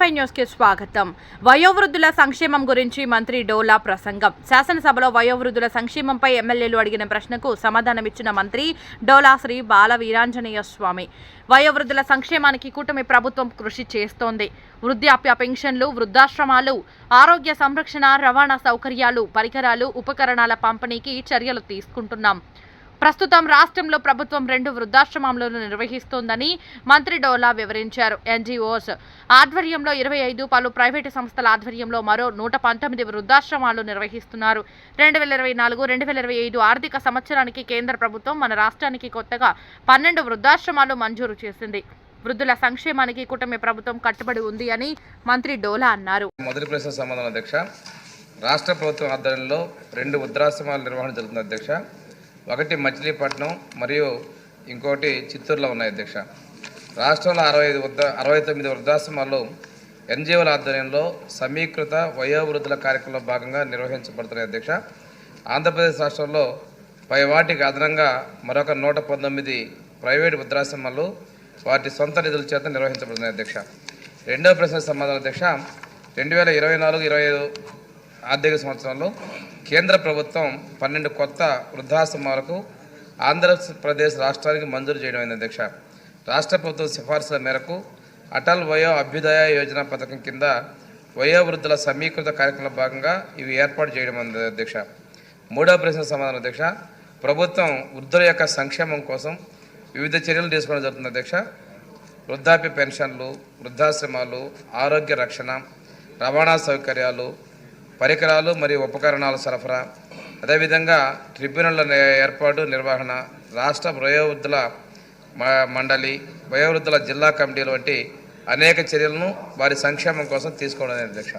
Five న్యూస్కి స్వాగతం. వయోవృద్ధుల సంక్షేమం గురించి మంత్రి డోలా ప్రసంగం. శాసనసభలో వయోవృద్ధుల సంక్షేమంపై ఎమ్మెల్యేలు అడిగిన ప్రశ్నకు సమాధానమిచ్చిన మంత్రి డోలా శ్రీ బాల వీరాంజనేయ స్వామి. వయోవృద్ధుల సంక్షేమానికి కూటమి ప్రభుత్వం కృషి చేస్తోంది. వృద్ధాప్య పెన్షన్లు వృద్ధాశ్రమాలు ఆరోగ్య సంరక్షణ రవాణా సౌకర్యాలు పరికరాలు ఉపకరణాల పంపిణీకి చర్యలు తీసుకుంటున్నాం. ప్రస్తుతం రాష్ట్రంలో ప్రభుత్వం రెండు వృద్ధాశ్రమాలను నిర్వహిస్తోందని మంత్రి డోలా వివరించారు. ఎన్జీఓస్ ఆధ్వర్యంలో ఇరవై ఐదు పలు ప్రైవేటు సంస్థల ఆధ్వర్యంలో మరో నూట పంతొమ్మిది వృద్ధాశ్రమాలు నిర్వహిస్తున్నారు. రెండు వేల ఇరవై నాలుగు రెండు వేల ఇరవై ఐదు ఆర్థిక సంవత్సరానికి కేంద్ర ప్రభుత్వం మన రాష్ట్రానికి కొత్తగా పన్నెండు వృద్ధాశ్రమాలు మంజూరు చేసింది. వృద్ధుల సంక్షేమానికి కూటమి ప్రభుత్వం కట్టుబడి ఉంది అని మంత్రి డోలా అన్నారు. మొదటి ప్రశ్న సంబంధం అధ్యక్ష. రాష్ట్ర ప్రభుత్వం ఆధ్వర్యంలో రెండు వృద్ధాశ్రమాల నిర్వహణ జరుగుతుంది అధ్యక్ష. ఒకటి మచిలీపట్నం మరియు ఇంకోటి చిత్తూరులో ఉన్నాయి అధ్యక్ష. రాష్ట్రంలో అరవై ఐదు వృద్ధ అరవై తొమ్మిది వృద్ధాశ్రమాలు ఎన్జిఓల ఆధ్వర్యంలో సమీకృత వయోవృద్ధుల కార్యక్రమంలో భాగంగా నిర్వహించబడుతున్నాయి అధ్యక్ష. ఆంధ్రప్రదేశ్ రాష్ట్రంలో పై వాటికి అదనంగా మరొక నూట పంతొమ్మిది ప్రైవేటు వృద్ధాశ్రమాలు వాటి సొంత నిధుల చేత నిర్వహించబడుతున్నాయి అధ్యక్ష. రెండవ ప్రశ్న సమాధానం అధ్యక్ష. రెండు వేల ఇరవై నాలుగు ఇరవై ఐదు ఆర్థిక సంవత్సరంలో కేంద్ర ప్రభుత్వం పన్నెండు కొత్త వృద్ధాశ్రమాలకు ఆంధ్రప్రదేశ్ రాష్ట్రానికి మంజూరు చేయడం అధ్యక్ష. రాష్ట్ర ప్రభుత్వం సిఫార్సుల మేరకు అటల్ వయో అభ్యుదయ యోజన పథకం కింద వయోవృద్ధుల సమీకృత కార్యక్రమంలో భాగంగా ఇవి ఏర్పాటు చేయడం అన్నది అధ్యక్ష. మూడవ ప్రశ్న సమాధానం అధ్యక్ష. ప్రభుత్వం వృద్ధుల యొక్క సంక్షేమం కోసం వివిధ చర్యలు తీసుకోవడం జరుగుతుంది అధ్యక్ష. వృద్ధాప్య పెన్షన్లు వృద్ధాశ్రమాలు ఆరోగ్య రక్షణ రవాణా సౌకర్యాలు పరికరాలు మరియు ఉపకరణాల సరఫరా అదేవిధంగా ట్రిబ్యునళ్ళ ఏర్పాటు నిర్వహణ రాష్ట్ర వయోవృద్ధుల మ- మండలి వయోవృద్ధుల జిల్లా కమిటీలు వంటి అనేక చర్యలను వారి సంక్షేమం కోసం తీసుకోవడం అనేది అధ్యక్ష